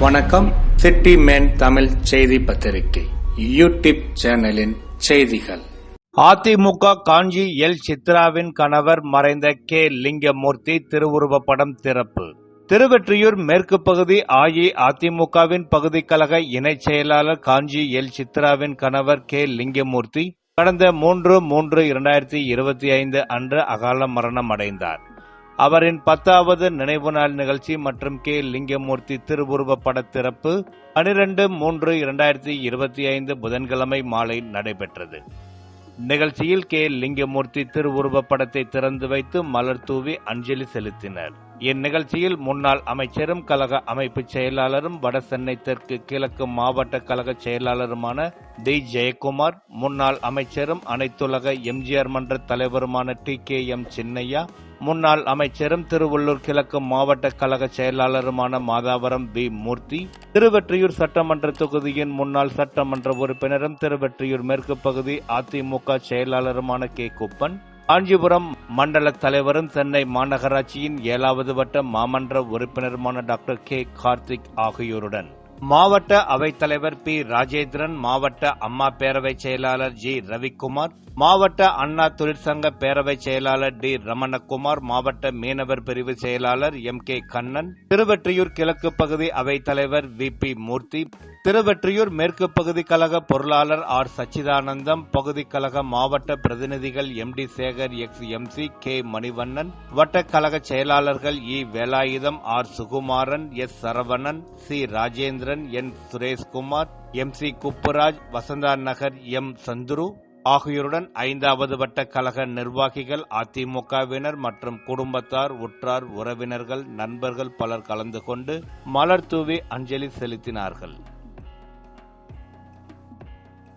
வணக்கம். City man Tamil செய்தி பத்திரிகை யூடியூப் சேனலின் செய்திகள். அதிமுக காஞ்சி எல் சித்ராவின் கணவர் மறைந்த கே. லிங்கமூர்த்தி திருவுருவ படம் திறப்பு. திருவெற்றியூர் மேற்கு பகுதி அஇஅதிமுகவின் பகுதி கழக இணைச் செயலாளர் காஞ்சி எல் சித்ராவின் கணவர் கே. லிங்கமூர்த்தி கடந்த மூன்று மூன்று இரண்டாயிரத்தி இருபத்தி ஐந்து அன்று அகால மரணம் அடைந்தார். அவரின் பத்தாவது நினைவு நாள் நிகழ்ச்சி மற்றும் கே. லிங்கமூர்த்தி திருவுருவ பட திறப்பு பனிரெண்டு மூன்று இரண்டாயிரத்தி இருபத்தி ஐந்து புதன்கிழமை மாலை நடைபெற்றது. நிகழ்ச்சியில் கே. லிங்கமூர்த்தி திருவுருவ படத்தை திறந்து வைத்து மலர் தூவி அஞ்சலி செலுத்தினர். இந்நிகழ்ச்சியில் முன்னாள் அமைச்சரும் கழக அமைப்பு செயலாளரும் வட சென்னை தெற்கு கிழக்கு மாவட்ட கழக செயலாளருமான டி. ஜெயக்குமார் முன்னாள் அமைச்சரும் அனைத்துலக எம்ஜிஆர் மன்ற தலைவருமான டி. கே. எம். சின்னையா முன்னாள் அமைச்சரும் திருவள்ளூர் கிழக்கு மாவட்ட கழக செயலாளருமான மாதாவரம் பி மூர்த்தி திருவெற்றியூர் சட்டமன்ற தொகுதியின் முன்னாள் சட்டமன்ற உறுப்பினரும் திருவெற்றியூர் மேற்கு பகுதி அதிமுக செயலாளருமான கே. குப்பன் காஞ்சிபுரம் மண்டல தலைவரும் சென்னை மாநகராட்சியின் ஏழாவது வட்ட மாமன்ற உறுப்பினருமான டாக்டர் கே கார்த்திக் ஆகியோருடன் மாவட்ட அவைத்தலைவர் பி. ராஜேந்திரன் மாவட்ட அம்மா பேரவை செயலாளர் ஜி. ரவிக்குமார் மாவட்ட அண்ணா தொழிற்சங்க பேரவை செயலாளர் டி. ரமணகுமார் மாவட்ட மீனவர் பிரிவு செயலாளர் எம். கே. கண்ணன் திருவெற்றியூர் கிழக்கு பகுதி அவைத்தலைவர் வி. பி. மூர்த்தி திருவெற்றியூர் மேற்கு பகுதி கழக பொருளாளர் ஆர். சச்சிதானந்தம் பகுதி கழக மாவட்ட பிரதிநிதிகள் M. D. Sekar ex. M. C. K. Manivannan வட்ட கழக செயலாளர்கள் E. Velayutham R. Sukumaran S. Saravanan C. Rajendran N Sureshkumar M C Kuppuraj Vasantha Nagar M Chandru ஆகியோருடன் ஐந்தாவது வட்ட கழக நிர்வாகிகள் அதிமுகவினர் மற்றும் குடும்பத்தார் உற்றார் உறவினர்கள் நண்பர்கள் பலர் கலந்து கொண்டு மலர் தூவி அஞ்சலி செலுத்தினார்கள்.